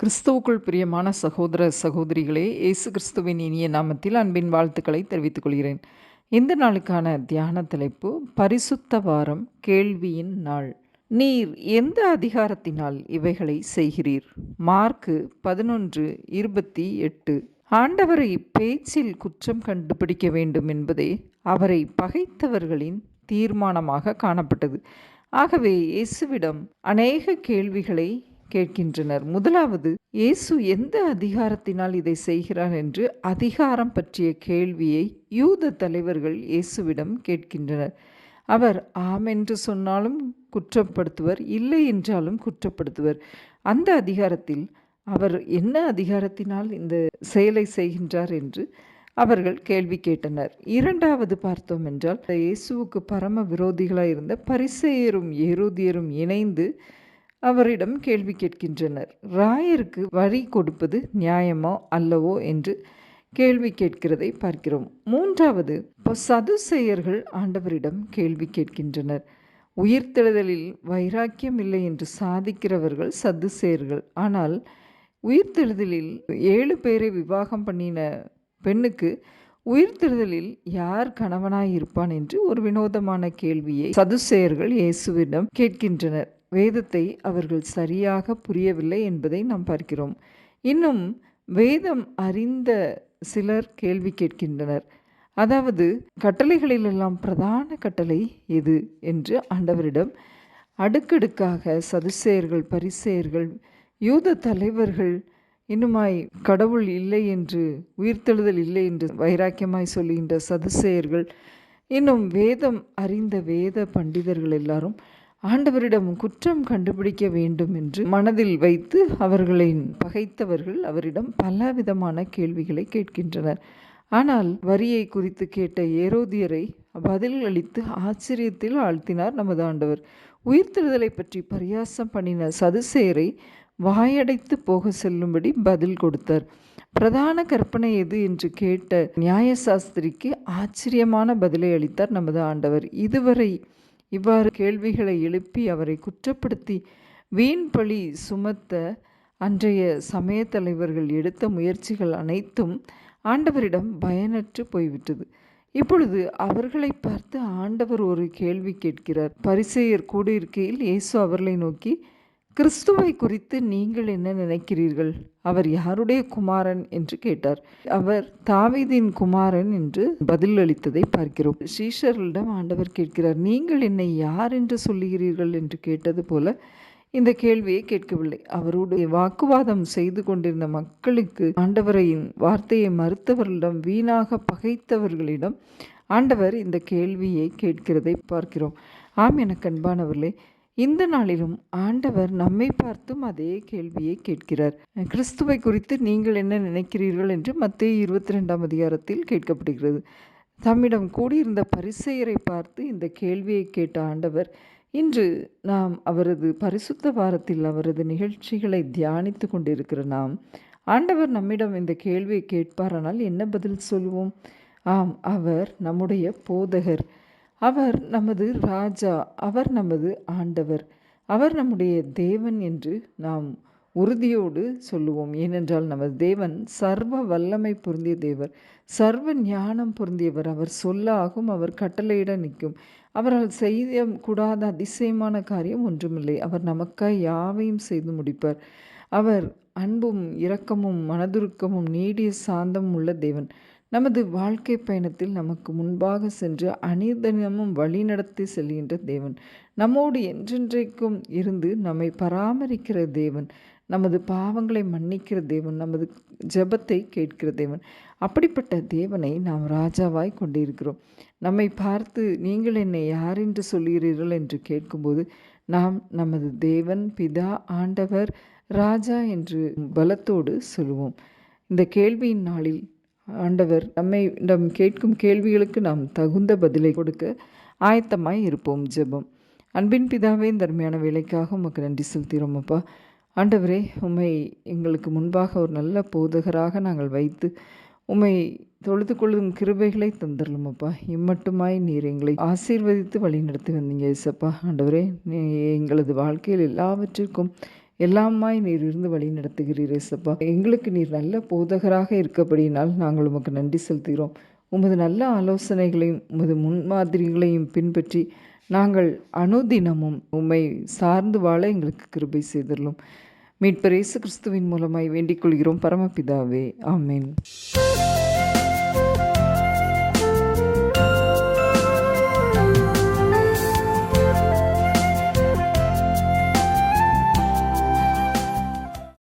கிறிஸ்துவுக்குள் பிரியமான சகோதர சகோதரிகளே இயேசு கிறிஸ்துவின் இனிய நாமத்தில் அன்பின் வாழ்த்துக்களை தெரிவித்துக் கொள்கிறேன். இந்த நாளுக்கான தியான தலைப்பு பரிசுத்த வாரம் கேள்வியின் நாள். நீர் எந்த அதிகாரத்தினால் இவைகளை செய்கிறீர்? மார்க்கு பதினொன்று இருபத்தி எட்டு. ஆண்டவரை பேச்சில் குற்றம் கண்டுபிடிக்க வேண்டும் என்பதே அவரை பகைத்தவர்களின் தீர்மானமாக காணப்பட்டது. ஆகவே இயேசுவிடம் அநேக கேள்விகளை கேட்கின்றனர். முதலாவது இயேசு எந்த அதிகாரத்தினால் இதை செய்கிறார் என்று அதிகாரம் பற்றிய கேள்வியை யூத தலைவர்கள் இயேசுவிடம் கேட்கின்றனர். அவர் ஆம் என்று சொன்னாலும் குற்றப்படுத்துவர் இல்லை என்றாலும் குற்றப்படுத்துவர். அந்த அதிகாரத்தில் அவர் என்ன அதிகாரத்தினால் இந்த செயலை செய்கின்றார் என்று அவர்கள் கேள்வி கேட்டனர். இரண்டாவது பார்த்தோம் என்றால் இயேசுவுக்கு பரம விரோதிகளாக இருந்த பரிசெயரும் ஏரோதியரும் இணைந்து அவரிடம் கேள்வி கேட்கின்றனர். ராயருக்கு வரி கொடுப்பது நியாயமோ அல்லவோ என்று கேள்வி கேட்கிறதை பார்க்கிறோம். மூன்றாவது இப்போ சதுசெயர்கள் ஆண்டவரிடம் கேள்வி கேட்கின்றனர். உயிர்த்தெழுதலில் வைராக்கியம் இல்லை என்று சாதிக்கிறவர்கள் சதுசேயர்கள். ஆனால் உயிர்த்தெழுதலில் ஏழு பேரை விவாகம் பண்ணின பெண்ணுக்கு உயிர்த்தெழுதலில் யார் கணவனாய் இருப்பான் என்று ஒரு வினோதமான கேள்வியை சதுசேயர்கள் இயேசுவிடம் கேட்கின்றனர். வேதத்தை அவர்கள் சரியாக புரியவில்லை என்பதை நாம் பார்க்கிறோம். இன்னும் வேதம் அறிந்த சிலர் கேள்வி கேட்கின்றனர். அதாவது கட்டளைகளிலெல்லாம் பிரதான கட்டளை எது என்று ஆண்டவரிடம் அடுக்கடுக்காக சதுசேயர்கள் பரிசேயர்கள் யூத தலைவர்கள் இன்னுமாய் கடவுள் இல்லை என்று உயிர்த்தெழுதல் இல்லை என்று வைராக்கியமாய் சொல்லுகின்ற சதுசேயர்கள் இன்னும் வேதம் அறிந்த வேத பண்டிதர்கள் எல்லாரும் ஆண்டவரிடம் குற்றம் கண்டுபிடிக்க வேண்டும் என்று மனதில் வைத்து அவர்களின் பகைத்தவர்கள் அவரிடம் பலவிதமான கேள்விகளை கேட்கின்றனர். ஆனால் வரியை குறித்து கேட்ட ஏரோதியரை பதில் அளித்து ஆச்சரியத்தில் ஆழ்த்தினார் நமது ஆண்டவர். உயிர்த்தெழுதலை பற்றி பரியாசம் பண்ணின சதுசேரை வாயடைத்து போக செல்லும்படி பதில் கொடுத்தார். பிரதான கற்பனை எது என்று கேட்ட நியாயசாஸ்திரிக்கு ஆச்சரியமான பதிலை அளித்தார் நமது ஆண்டவர். இதுவரை இவ்வாறு கேள்விகளை எழுப்பி அவரை குற்றப்படுத்தி வீண் பழி சுமத்த அன்றைய சமய தலைவர்கள் எடுத்த முயற்சிகள் அனைத்தும் ஆண்டவரிடம் பயனற்று போய்விட்டது. இப்பொழுது அவர்களை பார்த்து ஆண்டவர் ஒரு கேள்வி கேட்கிறார். பரிசெயர் கூடியிருக்கையில் இயேசு அவர்களை நோக்கி கிறிஸ்துவை குறித்து நீங்கள் என்ன நினைக்கிறீர்கள்? அவர் யாருடைய குமாரன் என்று கேட்டார். அவர் தாவீதின் குமாரன் என்று பதில் அளித்ததை பார்க்கிறோம். ஸ்ரீஷர்களிடம் ஆண்டவர் கேட்கிறார் நீங்கள் என்னை யார் என்று சொல்லுகிறீர்கள்? என்று கேட்டது போல இந்த கேள்வியை கேட்கவில்லை. அவருடைய வாக்குவாதம் செய்து கொண்டிருந்த மக்களுக்கு ஆண்டவரையின் வார்த்தையை மறுத்தவர்களிடம் வீணாக பகைத்தவர்களிடம் ஆண்டவர் இந்த கேள்வியை கேட்கிறதை பார்க்கிறோம். ஆம் எனக்கு அன்பானவர்களே இந்த நாளிலும் ஆண்டவர் நம்மை பார்த்தும் அதே கேள்வியை கேட்கிறார். கிறிஸ்துவை குறித்து நீங்கள் என்ன நினைக்கிறீர்கள் என்று மத்திய இருபத்தி ரெண்டாம் அதிகாரத்தில் கேட்கப்படுகிறது. தம்மிடம் கூடியிருந்த பரிசெயரை பார்த்து இந்த கேள்வியை கேட்ட ஆண்டவர் இன்று நாம் அவரது பரிசுத்த வாரத்தில் அவரது நிகழ்ச்சிகளை தியானித்து கொண்டிருக்கிற நாம் ஆண்டவர் நம்மிடம் இந்த கேள்வியை கேட்பாரானால் என்ன பதில் சொல்லுவோம் ஆம் அவர் நம்முடைய போதகர். அவர் நமது ராஜா அவர் நமது ஆண்டவர் அவர் நம்முடைய தேவன் என்று நாம் உறுதியோடு சொல்லுவோம். ஏனென்றால் நமது தேவன் சர்வ வல்லமை பொருந்திய தேவர் சர்வ ஞானம் பொருந்தியவர். அவர் சொல்லாகும் அவர் கட்டளையிட நிற்கும். அவரால் செய்ய கூடாத அதிசயமான காரியம் ஒன்றுமில்லை. அவர் நமக்காய் யாவையும் செய்து முடிப்பார். அவர் அன்பும் இரக்கமும் மனதுருக்கமும் நீடிய சாந்தமும் உள்ள தேவன். நமது வாழ்க்கை பயணத்தில் நமக்கு முன்பாக சென்று அனிர்தனமும் வழிநடத்தி செல்கின்ற தேவன். நம்மோடு என்றென்றைக்கும் இருந்து நம்மை பராமரிக்கிற தேவன். நமது பாவங்களை மன்னிக்கிற தேவன். நமது ஜபத்தை கேட்கிற தேவன். அப்படிப்பட்ட தேவனை நாம் ராஜாவாய் கொண்டிருக்கிறோம். நம்மை பார்த்து நீங்கள் என்னை யார் என்று சொல்கிறீர்கள் என்று கேட்கும்போது நாம் நமது தேவன் பிதா ஆண்டவர் ராஜா என்று பலத்தோடு சொல்லுவோம். இந்த கேள்வியின் நாளில் ஆண்டவர் நம்மை நம் கேட்கும் கேள்விகளுக்கு நாம் தகுந்த பதிலை கொடுக்க ஆயத்தமாய் இருப்போம் ஜெபம். அன்பின் பிதாவே தர்மையான வேலைக்காக உமக்கு நன்றி செலுத்துகிறோம் அப்பா. ஆண்டவரே உம்மை எங்களுக்கு முன்பாக ஒரு நல்ல போதகராக நாங்கள் வைத்து உம்மை தொழுது கொள்ளும் கிருபைகளை தந்துடலும் அப்பா. இம்மட்டுமாய் நீர் எங்களை ஆசீர்வதித்து வழிநடத்தி வந்தீங்க ஏசப்பா. ஆண்டவரே நீ எங்களது வாழ்க்கையில் எல்லாவற்றிற்கும் எல்லாமாய் நீர் இருந்து வழி நடத்துகிறீர் ஏசப்பா எங்களுக்கு நீர் நல்ல போதகராக இருக்கபடியினால் நாங்கள் உமக்கு நன்றி செலுத்துகிறோம். உமது நல்ல ஆலோசனைகளையும் உமது முன்மாதிரிகளையும் பின்பற்றி நாங்கள் அனுதினமும் உம்மை சார்ந்து வாழ எங்களுக்கு கிருபை செய்துள்ளோம் மீட்பர் இயேசு கிறிஸ்துவின் மூலமாய் வேண்டிக் கொள்கிறோம். பரமபிதாவே ஆமேன்.